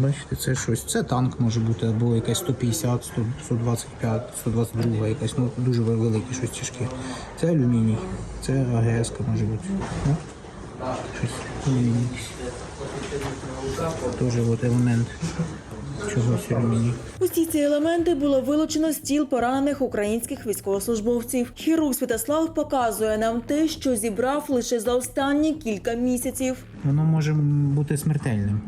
Бачите, це щось. Це танк може бути, або якась 150, 100, 125, 122, якась, ну дуже велике, щось тяжке. Це алюміній, це АГС може бути. Ну, щось алюміній. Теж от елемент чогось алюміній. Усі ці елементи було вилучено з тіл поранених українських військовослужбовців. Хірург Святослав показує нам те, що зібрав лише за останні кілька місяців. Воно може бути смертельним.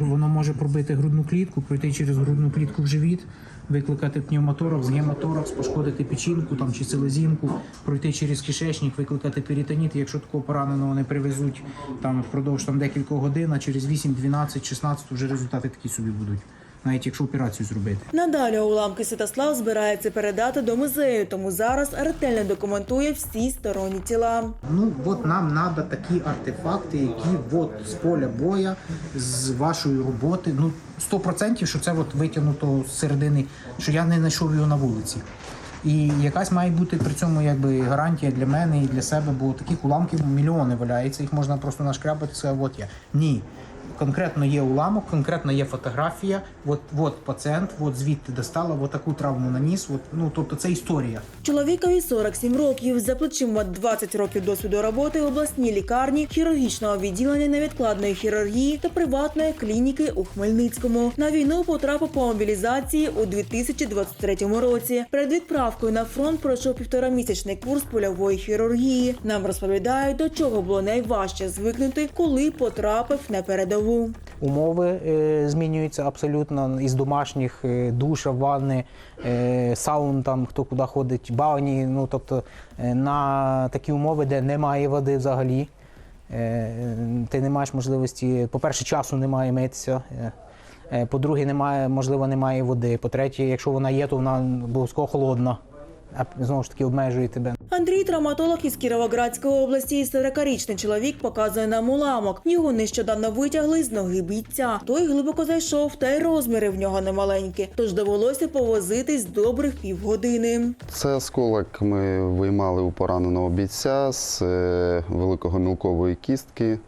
Воно може пробити грудну клітку, пройти через грудну клітку в живіт, викликати пневмоторакс, гемоторакс, пошкодити печінку там, чи селезінку, пройти через кишечник, викликати перитоніт. Якщо такого пораненого не привезуть там, впродовж там, декількох годин, а через 8, 12, 16 вже результати такі собі будуть, навіть якщо операцію зробити. Надалі уламки Святослав збирається передати до музею, тому зараз ретельно документує всі сторонні тіла. Ну от нам треба такі артефакти, які от з поля боя, з вашої роботи. Ну 100% що це от витягнуто з середини, що я не знайшов його на вулиці. І якась має бути при цьому якби гарантія для мене і для себе, бо таких уламків мільйони валяється, їх можна просто нашкрябати сказати, от я. Ні. Конкретно є уламок, конкретно є фотографія. От, от пацієнт, от звідти достала, от таку травму наніс. От, ну тобто це історія. Чоловікові 47 років, за плечима 20 років досвіду роботи в обласній лікарні, хірургічного відділення невідкладної хірургії та приватної клініки у Хмельницькому. На війну потрапив по мобілізації у 2023 році. Перед відправкою на фронт пройшов півторамісячний курс польової хірургії. Нам розповідають, до чого було найважче звикнути, коли потрапив на передову. Умови е, змінюються абсолютно із домашніх е, душа, ванни, е, саун, там хто куди ходить, бані. Ну тобто на такі умови, де немає води взагалі. Ти не маєш можливості, по-перше, часу немає митися. По-друге, немає, можливо, немає води. По-третє, якщо вона є, то вона обов'язково холодна. А знову ж таки обмежує тебе. Андрій, травматолог із Кіровоградської області, 40-річний чоловік показує нам уламок. Його нещодавно витягли з ноги бійця. Той глибоко зайшов, та й розміри в нього немаленькі. Тож довелося повозитись добрих півгодини. Це осколок ми виймали у пораненого бійця з е, великогомілкової кістки.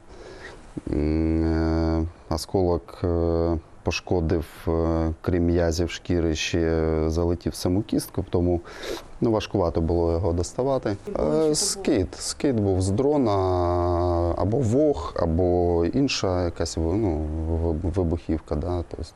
Е, Осколок е, пошкодив, крім м'язів шкіри, ще залетів саму кістку, тому ну, важкувато було його доставати. Е, Скид. Скид був з дрона або вог, або інша якась ну, вибухівка. Да? Тобто,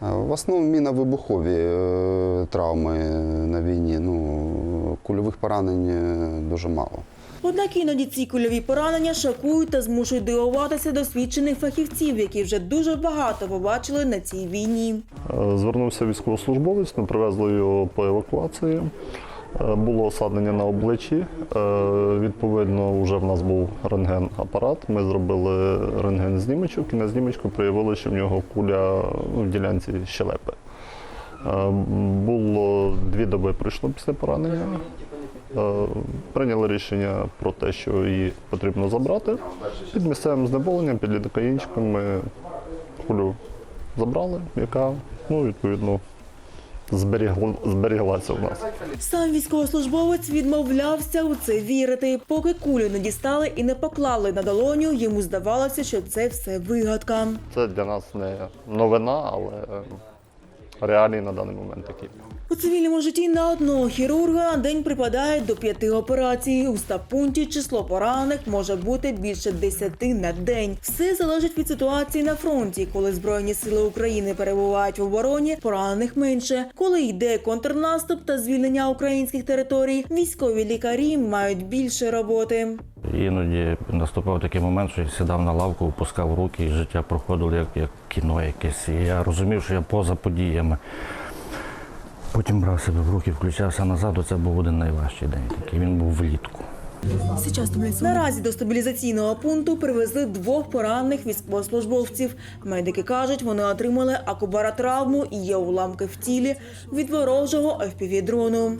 в основному міновибухові е, травми на війні. Ну, кульових поранень дуже мало. Однак іноді ці кульові поранення шокують та змушують дивуватися досвідчених фахівців, які вже дуже багато побачили на цій війні. Звернувся військовослужбовець, ми привезли його по евакуації. Е, Було осаднення на обличчі. Е, Відповідно, вже в нас був рентген-апарат. Ми зробили рентген-знімочок і на знімочку проявили, що в нього куля в ділянці щелепи. Е, Було дві доби пройшло після поранення. Прийняли рішення про те, що її потрібно забрати. Під місцевим знеболенням, під лідокаїнчиком ми кулю забрали, яка ну, відповідно зберігла, зберіглася в нас. Сам військовослужбовець відмовлявся у це вірити. Поки кулю не дістали і не поклали на долоню, йому здавалося, що це все вигадка. Це для нас не новина, але реалії на даний момент такі. У цивільному житті на одного хірурга день припадає до п'яти операцій. У стапунті число поранених може бути більше десяти на день. Все залежить від ситуації на фронті. Коли збройні сили України перебувають в обороні, поранених менше. Коли йде контрнаступ та звільнення українських територій, військові лікарі мають більше роботи. Іноді наступав такий момент, що я сідав на лавку, опускав руки, і життя проходило як, як кіно якесь. І я розумів, що я поза подіями. Потім брав себе в руки, включався назад. Це був один найважчий день. Такий він був влітку. Наразі до стабілізаційного пункту привезли двох поранених військовослужбовців. Медики кажуть, вони отримали акубаротравму і є уламки в тілі від ворожого FPV-дрону.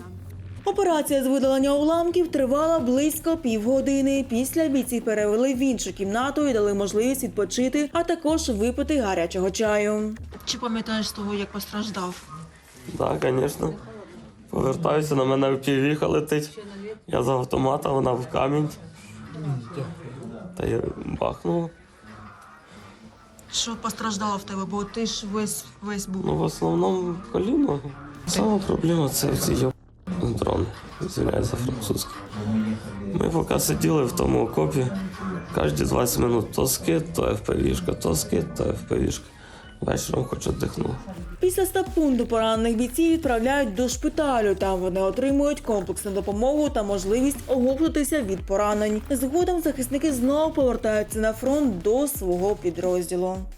Операція з видалення уламків тривала близько півгодини. Після бійці перевели в іншу кімнату і дали можливість відпочити, а також випити гарячого чаю. Чи пам'ятаєш того, як постраждав? Так, звісно. Повертаюся, на мене впівіха летить. Я за автомата, вона в камінь. та й бахнуло. Що постраждало в тебе, бо ти ж весь весь був. Ну, в основному коліно. Сама проблема це ці йоб... дрони. Звиняється французький. Ми поки сиділи в тому окопі, кожні 20 минут то скид, то FPV-шка, то скид, то FPV-шка. Вечором хоч віддихнув. Після стаб-пункту поранених бійців відправляють до шпиталю. Там вони отримують комплексну допомогу та можливість оговтатися від поранень. Згодом захисники знову повертаються на фронт до свого підрозділу.